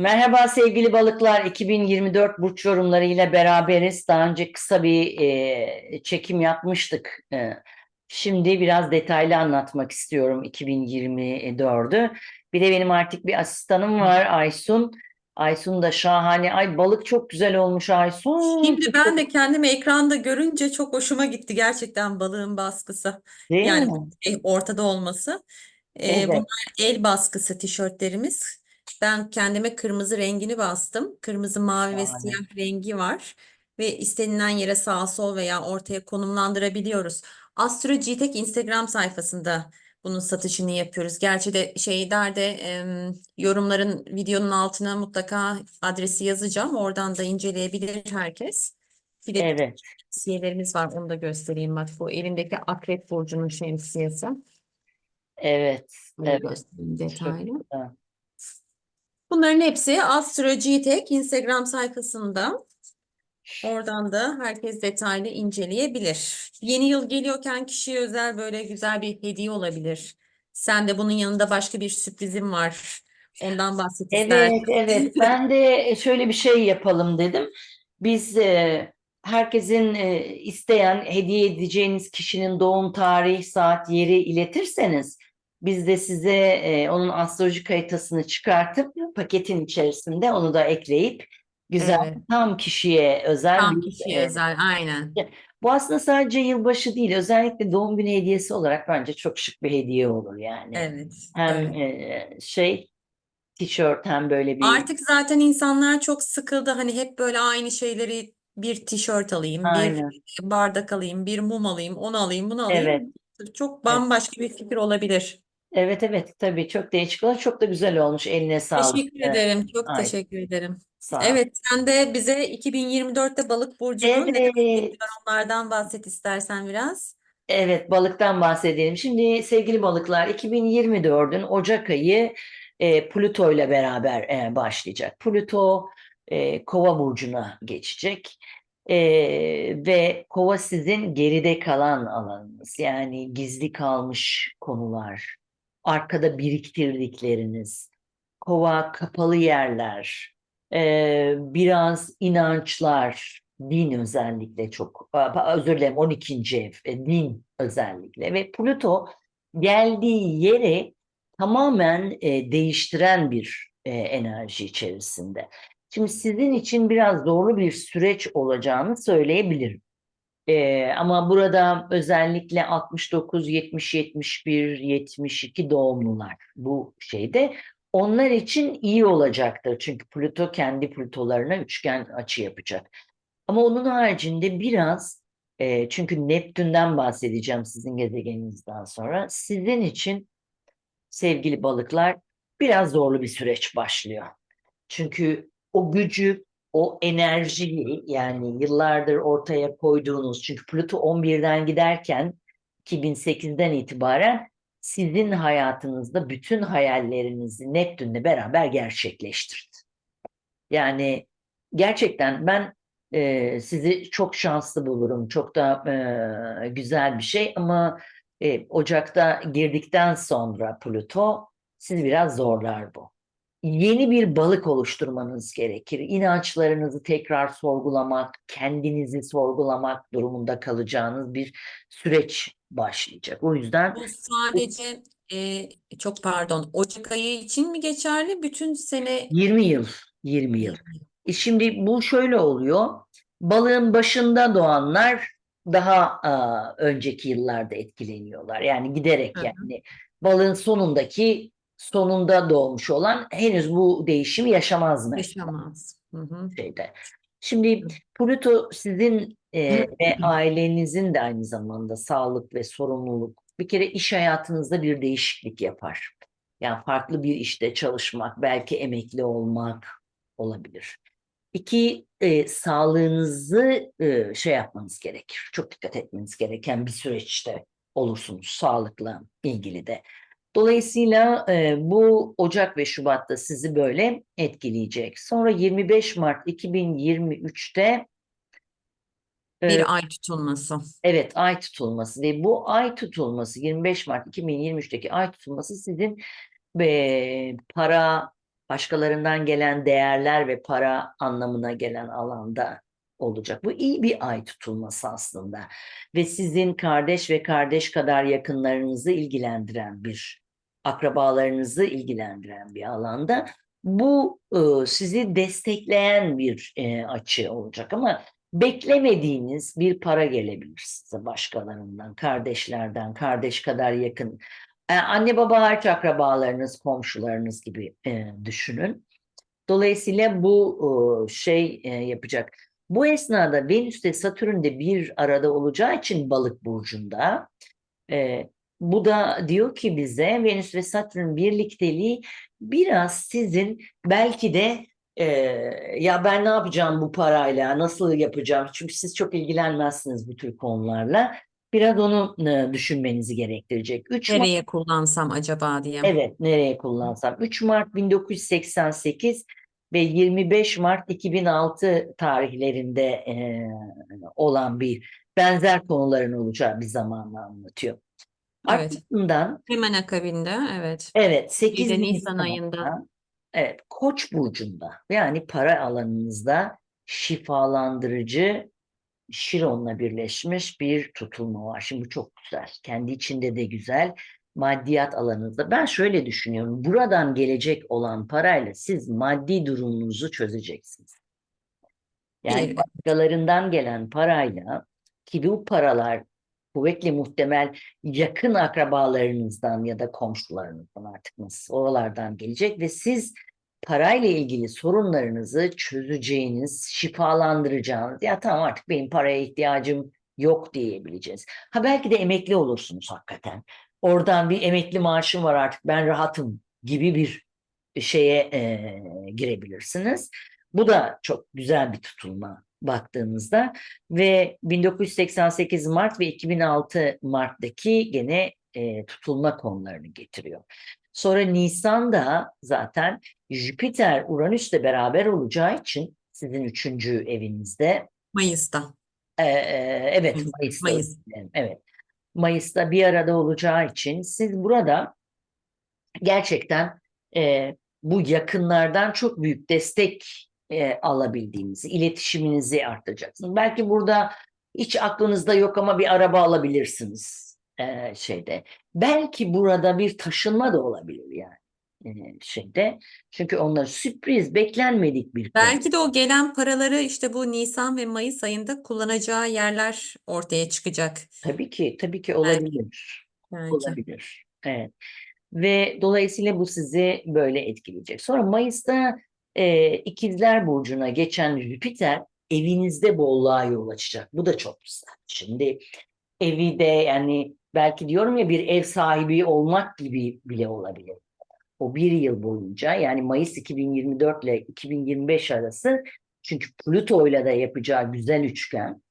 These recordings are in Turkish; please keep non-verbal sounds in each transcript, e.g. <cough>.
Merhaba sevgili balıklar. 2024 burç yorumlarıyla beraberiz. Daha önce kısa bir e, çekim yapmıştık. E, şimdi biraz detaylı anlatmak istiyorum 2024'ü. Bir de benim artık bir asistanım var Aysun. Aysun da şahane. Ay balık çok güzel olmuş Aysun. Şimdi ben de kendimi ekranda görünce çok hoşuma gitti gerçekten balığın baskısı. Değil Yani mi? e, ortada olması. Ee, Evet. bunlar el baskısı tişörtlerimiz. Ben kendime kırmızı rengini bastım. Kırmızı, mavi ve Şahane. siyah rengi var. Ve istenilen yere sağa sol veya ortaya konumlandırabiliyoruz. Astro GTech Instagram sayfasında bunun satışını yapıyoruz. Gerçi de şeylerde em, yorumların videonun altına mutlaka adresi yazacağım. Oradan da inceleyebilir herkes. Bir de Evet. şemsiyelerimiz var. Onu da göstereyim. Bak bu elimdeki Akrep Burcu'nun şemsiyesi. Evet. Bunu Evet. göstereyim detaylı. güzel. Bunların hepsi Astro GTech Instagram sayfasında. Oradan da herkes detaylı inceleyebilir. Yeni yıl geliyorken kişiye özel böyle güzel bir hediye olabilir. Sen de bunun yanında başka bir sürprizim var. Ondan bahset Evet, evet. <laughs> Ben de şöyle bir şey yapalım dedim. Biz e, herkesin e, isteyen hediye edeceğiniz kişinin doğum tarihi, saat, yeri iletirseniz biz de size e, onun astrolojik haritasını çıkartıp paketin içerisinde onu da ekleyip güzel Evet. tam kişiye özel Tam bir kişiye e, özel. Aynen. bu aslında sadece yılbaşı değil, özellikle doğum günü hediyesi olarak bence çok şık bir hediye olur yani. Evet. Hem Evet. e, şey tişört hem böyle bir Artık zaten insanlar çok sıkıldı. Hani hep böyle aynı şeyleri bir tişört alayım, bir aynen. bardak alayım, bir mum alayım, onu alayım, bunu Evet, alayım. Çok evet. bambaşka bir fikir olabilir. Evet, evet. Tabii çok değişik olmuş. Çok da güzel olmuş. Eline sağlık. Teşekkür ederim. Çok Ay, teşekkür ederim. sağ ol. Evet, sen de bize 2024'te balık burcunun ne demek Evet, bekliyor onlardan bahset istersen biraz. evet balıktan bahsedelim. Şimdi sevgili balıklar 2024'ün Ocak ayı e, Plüto ile beraber e, başlayacak. Plüto e, Kova burcuna geçecek. E, ve Kova sizin geride kalan alanınız. Yani gizli kalmış konular, arkada biriktirdikleriniz, Kova kapalı yerler, biraz inançlar, din özellikle çok, özür dilerim 12. ev, e, din özellikle ve Plüto geldiği yeri tamamen değiştiren bir enerji içerisinde. Şimdi sizin için biraz zorlu bir süreç olacağını söyleyebilirim. E, ama burada özellikle 69, 70, 71, 72 doğumlular bu şeyde onlar için iyi olacaktır. Çünkü Plüto kendi Plütolarına üçgen açı yapacak. Ama onun haricinde biraz e, çünkü Neptün'den bahsedeceğim sizin gezegeninizden sonra. Sizin için sevgili balıklar biraz zorlu bir süreç başlıyor. Çünkü o gücü, o enerjiyi yani yıllardır ortaya koyduğunuz çünkü Plüto 11'den giderken 2008'den itibaren sizin hayatınızda bütün hayallerinizi Neptün'le beraber gerçekleştirdi. Yani gerçekten ben e, sizi çok şanslı bulurum. Çok da e, güzel bir şey ama e, Ocak'ta girdikten sonra Plüto sizi biraz zorlar bu. Yeni bir balık oluşturmanız gerekir. İnançlarınızı tekrar sorgulamak, kendinizi sorgulamak durumunda kalacağınız bir süreç başlayacak. O yüzden Bu sadece e, çok pardon, Ocak ayı için mi geçerli? Bütün sene 20 yıl, 20 yıl. 20 yıl. E şimdi bu şöyle oluyor. Balığın başında doğanlar daha aa, önceki yıllarda etkileniyorlar. Yani giderek Hı hı. yani balığın sonundaki sonunda doğmuş olan henüz bu değişimi yaşamaz mı Yaşamaz. Hı hı. şeyde. Şimdi Plüto sizin e, ve <clears throat> ailenizin de aynı zamanda sağlık ve sorumluluk bir kere iş hayatınızda bir değişiklik yapar. Yani farklı bir işte çalışmak, belki emekli olmak olabilir. İki, e, sağlığınızı e, şey yapmanız gerekir. Çok dikkat etmeniz gereken bir süreçte olursunuz sağlıkla ilgili de. Dolayısıyla e, bu Ocak ve Şubat'ta sizi böyle etkileyecek. Sonra 25 Mart 2023'te e, Bir ay tutulması. Evet, ay tutulması ve bu ay tutulması 25 Mart 2023'teki ay tutulması sizin e, para, başkalarından gelen değerler ve para anlamına gelen alanda olacak. Bu iyi bir ay tutulması aslında ve sizin kardeş ve kardeş kadar yakınlarınızı ilgilendiren bir akrabalarınızı ilgilendiren bir alanda bu e, sizi destekleyen bir e, açı olacak ama beklemediğiniz bir para gelebilir size başkalarından, kardeşlerden, kardeş kadar yakın. E, anne baba hariç akrabalarınız, komşularınız gibi düşünün. Dolayısıyla bu şey yapacak. Bu esnada Venüs de Satürn de bir arada olacağı için balık burcunda e, bu da diyor ki bize Venüs ve Satürn birlikteliği biraz sizin belki de e, ya ben ne yapacağım bu parayla, nasıl yapacağım? Çünkü siz çok ilgilenmezsiniz bu tür konularla. Biraz onu e, düşünmenizi gerektirecek. 3 Mart, Nereye kullansam acaba diye. evet nereye kullansam? 3 Mart 1988 ve 25 Mart 2006 tarihlerinde e, olan bir benzer konuların olacağı bir zamanla anlatıyor. Evet. Arkasından Hemen akabinde evet. Evet 8 de Nisan ayında. evet Koç burcunda yani para alanınızda şifalandırıcı Şiron'la birleşmiş bir tutulma var. Şimdi bu çok güzel. Kendi içinde de güzel. Maddiyat alanınızda. Ben şöyle düşünüyorum. Buradan gelecek olan parayla siz maddi durumunuzu çözeceksiniz. Yani Bir- başkalarından gelen parayla ki bu paralar kuvvetli muhtemel yakın akrabalarınızdan ya da komşularınızdan artık nasıl oralardan gelecek ve siz parayla ilgili sorunlarınızı çözeceğiniz, şifalandıracağınız ya tamam artık benim paraya ihtiyacım yok diyebileceğiz. Ha belki de emekli olursunuz hakikaten. Oradan bir emekli maaşım var artık ben rahatım gibi bir şeye eee, girebilirsiniz. Bu da çok güzel bir tutulma baktığınızda ve 1988 Mart ve 2006 Mart'taki gene e, tutulma konularını getiriyor. Sonra Nisan'da zaten Jüpiter Uranüs'le beraber olacağı için sizin üçüncü evinizde Mayıs'ta. e, e, evet Mayıs- Mayıs'ta Mayıs. evet Mayıs'ta bir arada olacağı için siz burada gerçekten e, bu yakınlardan çok büyük destek e, alabildiğinizi, iletişiminizi arttıracaksınız. Belki burada hiç aklınızda yok ama bir araba alabilirsiniz e, şeyde. Belki burada bir taşınma da olabilir yani şeyde. Çünkü onlar sürpriz, beklenmedik bir konu. Belki de o gelen paraları işte bu Nisan ve Mayıs ayında kullanacağı yerler ortaya çıkacak. Tabii ki, tabii ki olabilir. Belki. Olabilir. Evet. Ve dolayısıyla bu sizi böyle etkileyecek. Sonra Mayıs'ta e, İkizler Burcu'na geçen Jüpiter evinizde bolluğa yol açacak. Bu da çok güzel. Şimdi evi de yani belki diyorum ya bir ev sahibi olmak gibi bile olabilir. O bir yıl boyunca yani Mayıs 2024 ile 2025 arası çünkü Plüto ile de yapacağı güzel üçgen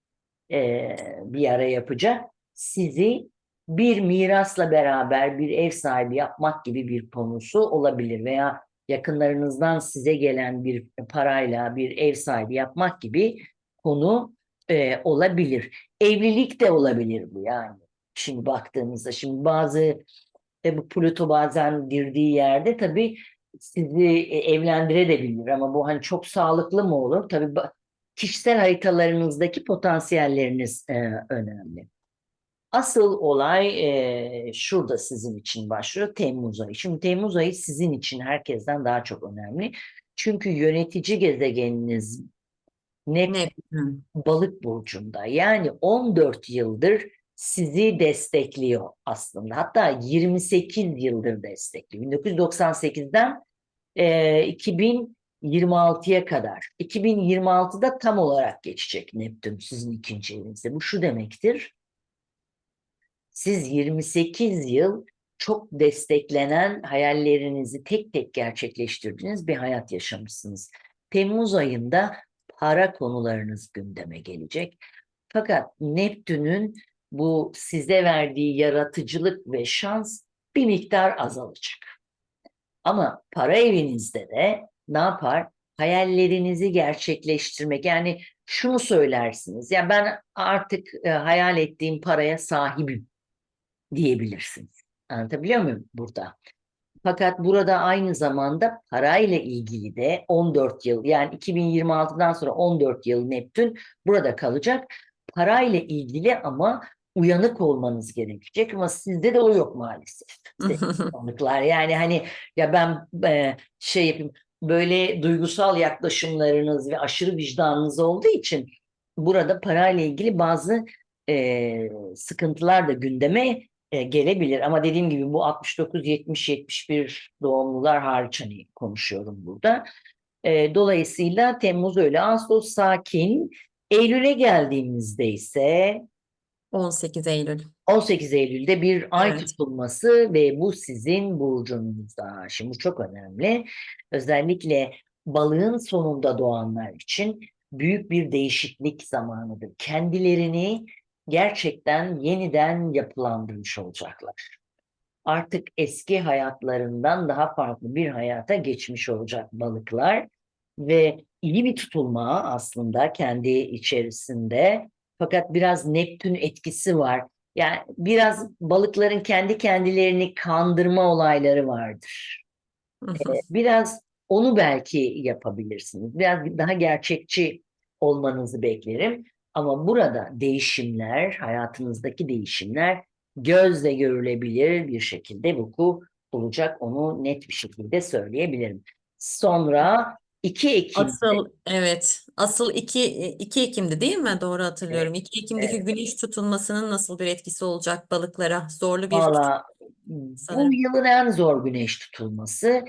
e, bir ara yapacak. Sizi bir mirasla beraber bir ev sahibi yapmak gibi bir konusu olabilir veya yakınlarınızdan size gelen bir parayla bir ev sahibi yapmak gibi konu e, olabilir. Evlilik de olabilir bu yani. Şimdi baktığımızda şimdi bazı e, bu Plüto bazen girdiği yerde tabii sizi e, evlendirebilir ama bu hani çok sağlıklı mı olur? Tabii kişisel haritalarınızdaki potansiyelleriniz e, önemli. Asıl olay e, şurada sizin için başlıyor Temmuz ayı. Şimdi Temmuz ayı sizin için herkesten daha çok önemli. Çünkü yönetici gezegeniniz Neptün. balık burcunda. Yani 14 yıldır sizi destekliyor aslında. Hatta 28 yıldır destekliyor. 1998'den e, 2026'ya kadar. 2026'da tam olarak geçecek Neptün sizin ikinci evinizde. Bu şu demektir. Siz 28 yıl çok desteklenen hayallerinizi tek tek gerçekleştirdiğiniz bir hayat yaşamışsınız. Temmuz ayında para konularınız gündeme gelecek. Fakat Neptün'ün bu size verdiği yaratıcılık ve şans bir miktar azalacak. Ama para evinizde de ne yapar? Hayallerinizi gerçekleştirmek. Yani şunu söylersiniz. Ya ben artık e, hayal ettiğim paraya sahibim diyebilirsiniz. Anlatabiliyor muyum burada? Fakat burada aynı zamanda parayla ilgili de 14 yıl yani 2026'dan sonra 14 yıl Neptün burada kalacak. Parayla ilgili ama uyanık olmanız gerekecek ama sizde de o yok maalesef. <laughs> balıklar. Yani hani ya ben e, şey yapayım böyle duygusal yaklaşımlarınız ve aşırı vicdanınız olduğu için burada parayla ilgili bazı e, sıkıntılar da gündeme e, gelebilir. Ama dediğim gibi bu 69, 70, 71 doğumlular hariç hani konuşuyorum burada. E, dolayısıyla Temmuz öyle. Ağustos sakin. Eylül'e geldiğimizde ise 18 Eylül. 18 Eylül'de bir ay Evet. tutulması ve bu sizin burcunuzda. Şimdi bu çok önemli. Özellikle balığın sonunda doğanlar için büyük bir değişiklik zamanıdır. Kendilerini gerçekten yeniden yapılandırmış olacaklar. Artık eski hayatlarından daha farklı bir hayata geçmiş olacak balıklar ve iyi bir tutulma aslında kendi içerisinde. Fakat biraz Neptün etkisi var. Yani biraz balıkların kendi kendilerini kandırma olayları vardır. Hı. Biraz onu belki yapabilirsiniz. Biraz daha gerçekçi olmanızı beklerim. Ama burada değişimler, hayatınızdaki değişimler gözle görülebilir bir şekilde vuku bulacak. Onu net bir şekilde söyleyebilirim. Sonra 2 Ekim'de Asıl evet. Asıl 2 2 Ekim'di değil mi? Doğru hatırlıyorum. 2 Ekim'deki güneş tutulmasının nasıl bir etkisi olacak balıklara? Zorlu bir valla bu yılın en zor güneş tutulması. Hı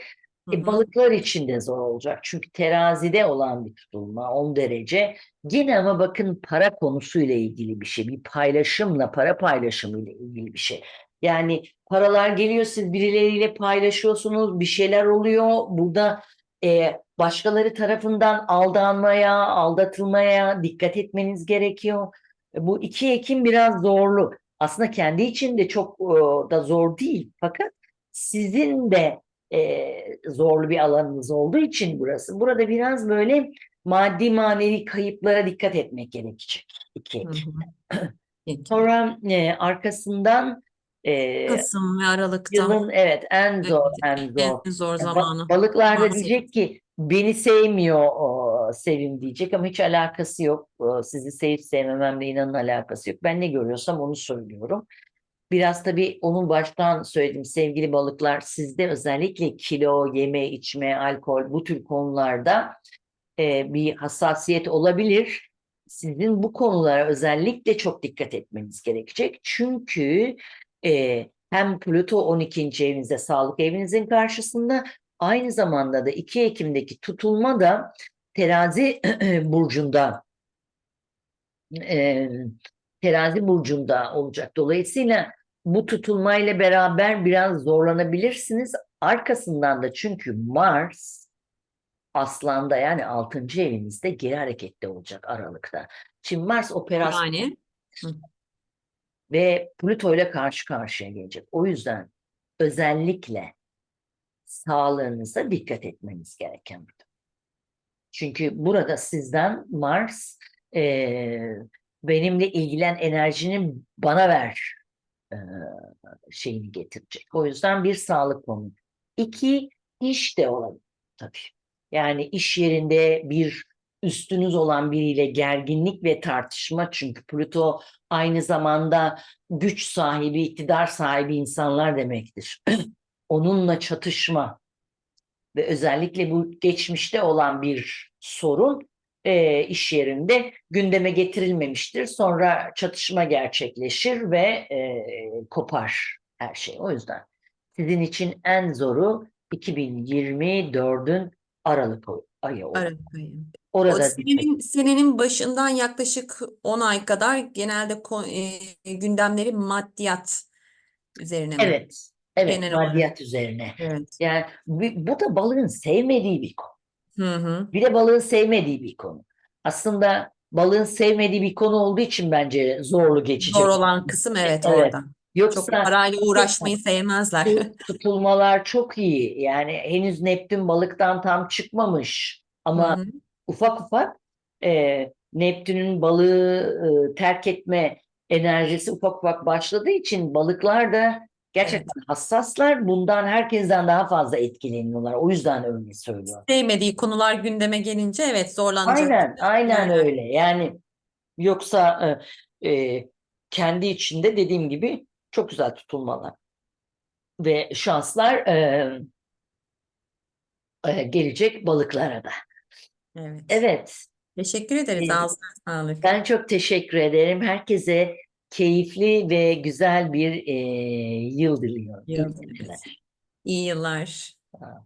E, balıklar için de zor olacak. Çünkü terazide olan bir tutulma 10 derece. Yine ama bakın para konusuyla ilgili bir şey. Bir paylaşımla, para paylaşımıyla ilgili bir şey. Yani paralar geliyor, siz birileriyle paylaşıyorsunuz, bir şeyler oluyor. Burada e, başkaları tarafından aldanmaya, aldatılmaya dikkat etmeniz gerekiyor. E, Bu 2 Ekim biraz zorlu. Aslında kendi için de çok e, da zor değil. Fakat sizin de e, zorlu bir alanınız olduğu için burası. Burada biraz böyle maddi manevi kayıplara dikkat etmek gerekecek. İki Hı. <clears throat> Sonra e, arkasından e, Kasım ve Aralık'ta yılın evet en zor en zor. en zor zamanı. balıklar da diyecek ki beni sevmiyor o, Sevim diyecek ama hiç alakası yok. O, Sizi sevip sevmememle inanın alakası yok. Ben ne görüyorsam onu söylüyorum. Biraz tabii onun baştan söyledim sevgili balıklar sizde özellikle kilo, yeme, içme, alkol bu tür konularda e, bir hassasiyet olabilir. Sizin bu konulara özellikle çok dikkat etmeniz gerekecek. Çünkü e, hem Plüto 12. evinizde, sağlık evinizin karşısında aynı zamanda da 2 Ekim'deki tutulma da terazi <clears throat> burcunda e, terazi burcunda olacak. Dolayısıyla bu tutulmayla beraber biraz zorlanabilirsiniz. Arkasından da çünkü Mars Aslan'da yani 6. evinizde geri harekette olacak Aralık'ta. Şimdi Mars operasyon Yani ve Plüto ile karşı karşıya gelecek. O yüzden özellikle sağlığınıza dikkat etmeniz gereken bir durum. Çünkü burada sizden Mars eee, benimle ilgilen enerjini bana ver eee, şeyini getirecek. O yüzden bir sağlık konu. İki iş de olabilir tabii. Yani iş yerinde bir üstünüz olan biriyle gerginlik ve tartışma çünkü Plüto aynı zamanda güç sahibi, iktidar sahibi insanlar demektir. <clears throat> Onunla çatışma ve özellikle bu geçmişte olan bir sorun e, iş yerinde gündeme getirilmemiştir. Sonra çatışma gerçekleşir ve e, kopar her şey. O yüzden sizin için en zoru 2024'ün Aralık ayı olur. Aralık ayı. O Orada dikkat- senenin, senenin başından yaklaşık 10 ay kadar genelde e, gündemleri maddiyat üzerine evet, evet Genel olarak. maddiyat üzerine. Evet. Yani bu, da balığın sevmediği bir konu. Hı hı. Bir de balığın sevmediği bir konu. Aslında balığın sevmediği bir konu olduğu için bence zorlu geçecek. Zor olan kısım evet Evet. orada. Yoksa Çok parayla uğraşmayı sevmezler. tu- tutulmalar çok iyi. Yani henüz Neptün balıktan tam çıkmamış. Hı Ama hı. ufak ufak e, Neptün'ün balığı e, terk etme enerjisi ufak ufak başladığı için balıklar da Gerçekten hassaslar. Bundan herkesten daha fazla etkileniyorlar. O yüzden öyle söylüyorum. Sevmediği konular gündeme gelince evet zorlanacak. Aynen, aynen yerler. öyle. Yani yoksa e, e, kendi içinde dediğim gibi çok güzel tutulmalar ve şanslar e, e, gelecek balıklara da. Evet. Evet, Teşekkür ederiz. Ee, Ağzına sağlık. ben çok teşekkür ederim. Herkese keyifli ve güzel bir e, yıl diliyorum. İyi Yıl. İyi yıllar. Ol.